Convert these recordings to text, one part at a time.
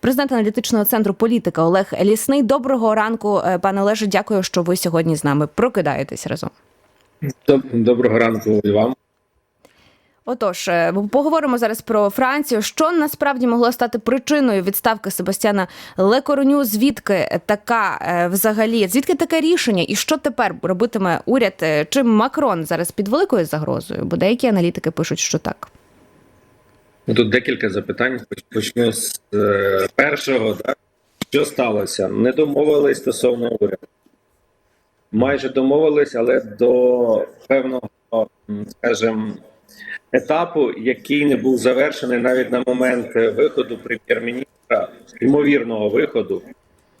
Президент аналітичного центру політика Олег Лісний. Доброго ранку, е, пане Олеже. Дякую, що ви сьогодні з нами прокидаєтесь разом. Доброго ранку і вам. Отож, е, поговоримо зараз про Францію. Що насправді могло стати причиною відставки Себастьяна Лекороню? Звідки така е, взагалі? Звідки таке рішення? І що тепер робитиме уряд? Е, Чи Макрон зараз під великою загрозою? Бо деякі аналітики пишуть, що так. Ну, Тут декілька запитань. Поч- Почну з першого. Так? Що сталося? Не домовились стосовно уряду. Майже домовились, але до певного, скажімо, етапу, який не був завершений навіть на момент е, виходу прем'єр-міністра, ймовірного виходу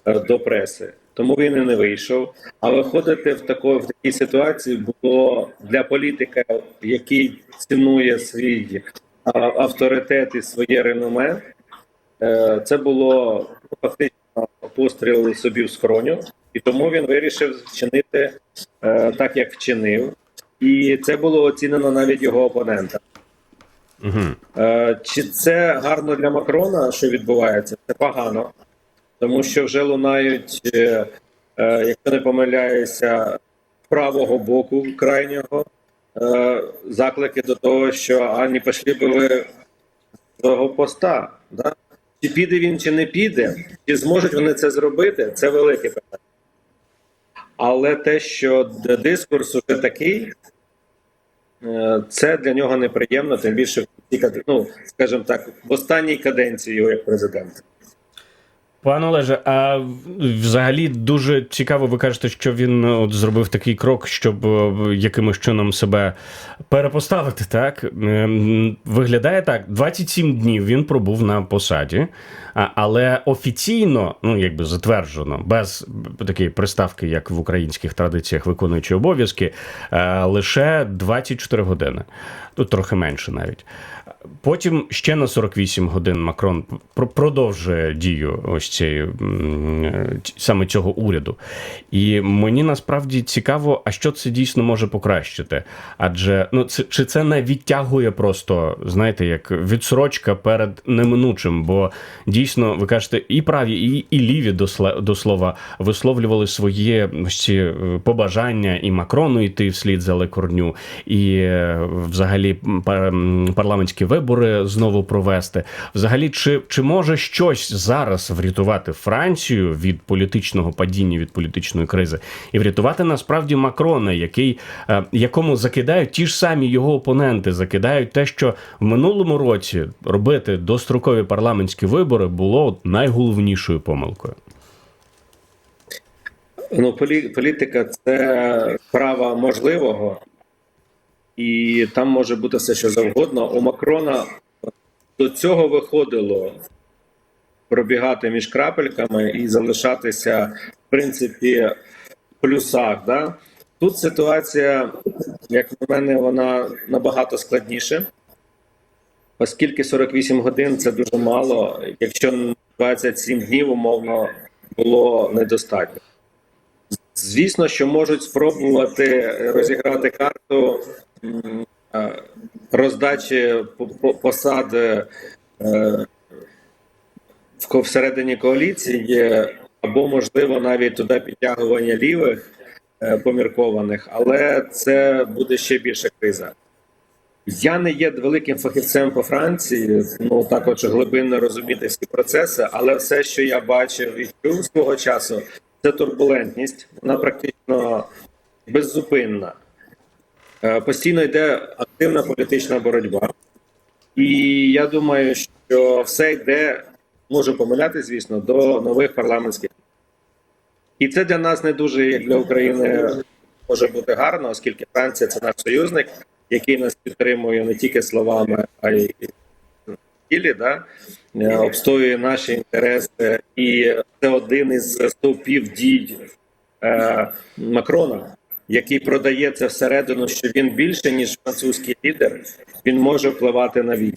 е, до преси. Тому він і не вийшов. А виходити в тако, в такій ситуації було для політика, який цінує свій авторитет і своє реноме. Е, Це було фактично постріл собі в скроню, і тому він вирішив вчинити е, так, як вчинив. І це було оцінено навіть його опонента. Угу. Е, Чи це гарно для Макрона, що відбувається? Це погано, тому що вже лунають, е, е, якщо не помиляюся, правого боку крайнього е, заклики до того, що а не пішли би ви з того поста. Да? Чи піде він, чи не піде, чи зможуть вони це зробити, це велике питання. Але те, що дискурс уже такий, Е, Це для нього неприємно, тим більше ну, скажімо так, в останній каденції його як президента. Пане Олеже, а взагалі дуже цікаво, ви кажете, що він от зробив такий крок, щоб е, якимось чином себе перепоставити. Так виглядає так: 27 днів він пробув на посаді, але офіційно, ну якби затверджено, без такої приставки, як в українських традиціях, виконуючи обов'язки, е, лише 24 години, тут трохи менше навіть. Потім ще на 48 годин Макрон продовжує дію ось цієї саме цього уряду. І мені насправді цікаво, а що це дійсно може покращити? Адже ну це чи це не відтягує просто, знаєте, як відсрочка перед неминучим? Бо дійсно ви кажете, і праві, і, і ліві до, слова висловлювали свої ось ці е, побажання і Макрону йти вслід за Лекорню, і е, взагалі парламентські вибори знову провести. Взагалі, чи, чи може щось зараз врятувати Францію від політичного падіння, від політичної кризи, і врятувати насправді Макрона, який е, якому закидають ті ж самі його опоненти, закидають те, що в минулому році робити дострокові парламентські вибори було найголовнішою помилкою. Ну, полі- політика це справа можливого, і там може бути все, що завгодно. У Макрона до цього виходило пробігати між крапельками і залишатися, в принципі, в плюсах. Да? Тут ситуація, як на мене, вона набагато складніша, оскільки 48 годин це дуже мало, якщо 27 днів умовно було недостатньо. Звісно, що можуть спробувати розіграти карту роздачі по- по- посад е, всередині коаліції, або, можливо, навіть туди підтягування лівих е, поміркованих, але це буде ще більша криза. Я не є великим фахівцем по Франції, ну так от глибинно розуміти всі процеси, але все, що я бачив і чув свого часу, це турбулентність. Вона практично беззупинна. Е, Постійно йде активна політична боротьба. І я думаю, що все йде, можу помиляти, звісно, до нових парламентських. І це для нас не дуже, як для України, може бути гарно, оскільки Франція це наш союзник, який нас підтримує не тільки словами, а й в ділі, да? е, обстоює наші інтереси. І це один із стовпів дій е, Макрона, який продає це всередину, що він більше, ніж французький лідер, він може впливати на війну.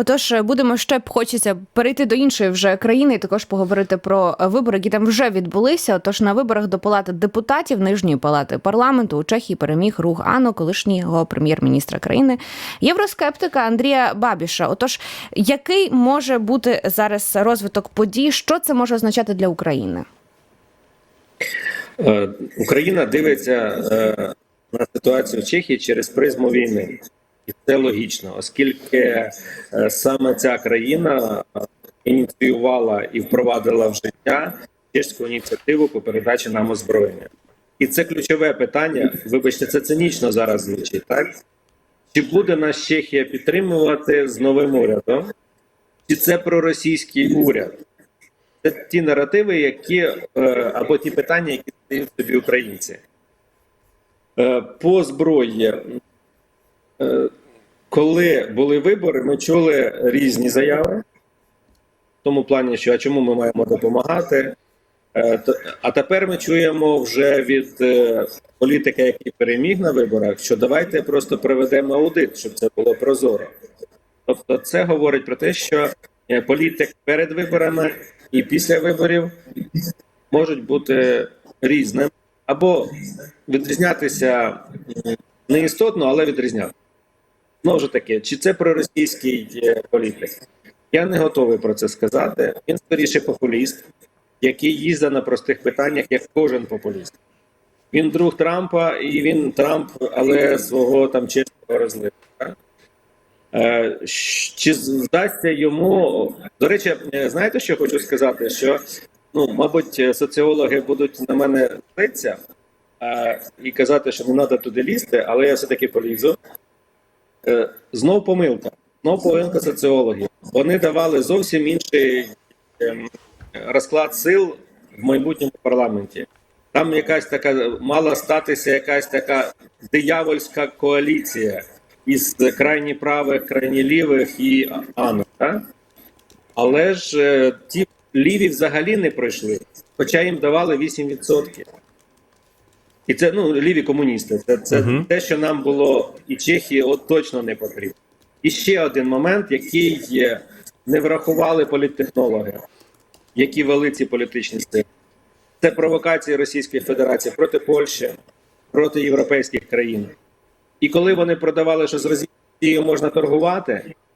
Отож, будемо ще б хочеться перейти до іншої вже країни, і також поговорити про вибори, які там вже відбулися. Отож, на виборах до палати депутатів Нижньої палати парламенту у Чехії переміг рух АНО, колишнього прем'єр-міністра країни, євроскептика Андрія Бабіша. Отож, який може бути зараз розвиток подій? Що це може означати для України? Е, Україна дивиться е, на ситуацію в Чехії через призму війни, і це логічно, оскільки е, саме ця країна ініціювала і впровадила в життя чеську ініціативу по передачі нам озброєння. І це ключове питання. Вибачте, це цинічно зараз звучить, так? Чи буде нас Чехія підтримувати з новим урядом? Чи це проросійський уряд? Це ті наративи, які або ті питання, які собі українці. Е, По зброї, е, коли були вибори, ми чули різні заяви. В тому плані, що а чому ми маємо допомагати? Е, А тепер ми чуємо вже від політика, який переміг на виборах, що давайте просто проведемо аудит, щоб це було прозоро. Тобто, це говорить про те, що політик перед виборами і після виборів можуть бути різним або відрізнятися не істотно, але відрізнятися. Знову ж таки, чи це проросійський е, політик? Я не готовий про це сказати. Він скоріше популіст, який їздить на простих питаннях, як кожен популіст. Він друг Трампа, і він Трамп, але свого там чесного розливу. так? Е, Чи вдасться йому до речі, знаєте, що хочу сказати? Що ну, мабуть, е, соціологи будуть на мене злитися е, і казати, що не треба туди лізти, але я все-таки полізу. Е, знов помилка. Знов помилка соціологів. Вони давали зовсім інший ем, розклад сил в майбутньому парламенті. Там якась така мала статися якась така диявольська коаліція із крайні правих, крайні лівих і АНО. Але ж е, ті ліві взагалі не пройшли, хоча їм давали 8%. І це ну, ліві комуністи. Це, це Мгм. те, що нам було і Чехії от точно не потрібно. І ще один момент, який є, не врахували політтехнологи, які вели ці політичні сили. Це провокації Російської Федерації проти Польщі, проти європейських країн. І коли вони продавали, що з Росією можна торгувати, то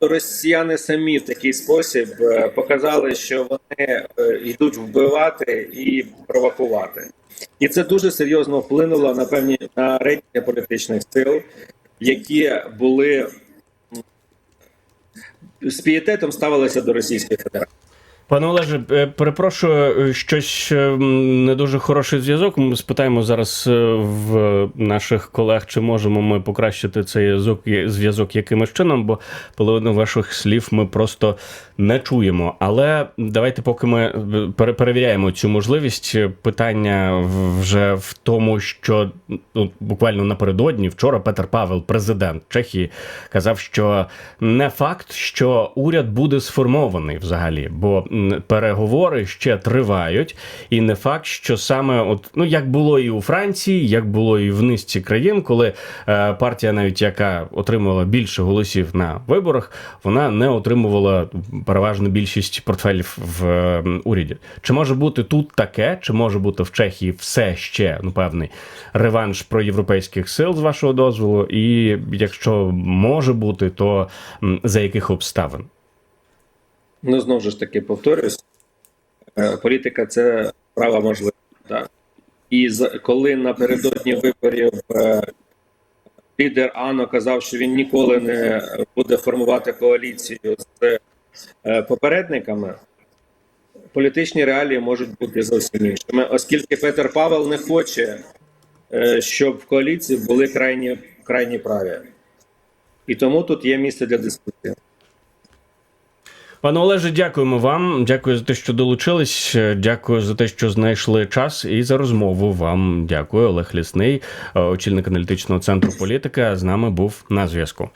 росіяни самі в такий спосіб е, показали, що вони е, йдуть вбивати і провокувати. І це дуже серйозно вплинуло на певні на рейтинги політичних сил, які були з пієтетом ставилися до Російської Федерації. Пане Олеже, е, перепрошую, е, щось е, не дуже хороший зв'язок. Ми спитаємо зараз в наших колег, чи можемо ми покращити цей зв'язок, якимось чином, бо половину ваших слів ми просто не чуємо. Але давайте, поки ми перевіряємо цю можливість, питання вже в тому, що ну, буквально напередодні, вчора Петр Павел, президент Чехії, казав, що не факт, що уряд буде сформований взагалі, бо переговори ще тривають, і не факт, що саме от ну як було і у Франції, як було і в низці країн, коли е, партія, навіть яка отримувала більше голосів на виборах, вона не отримувала переважну більшість портфелів в е, уряді. Чи може бути тут таке, чи може бути в Чехії все ще ну певний реванш проєвропейських сил з вашого дозволу? І якщо може бути, то за яких обставин? Ну, знову ж таки, повторюсь, е, політика це права можливість. Так? І коли напередодні виборів е, лідер АНО казав, що він ніколи не буде формувати коаліцію з е, попередниками, політичні реалії можуть бути зовсім іншими, оскільки Петер Павел не хоче, щоб в коаліції були крайні, крайні праві. І тому тут є місце для дискусії. Пане Олеже, дякуємо вам. Дякую за те, що долучились. Дякую за те, що знайшли час і за розмову. Вам дякую. Олег Лісний, очільник аналітичного центру політика, з нами був на зв'язку.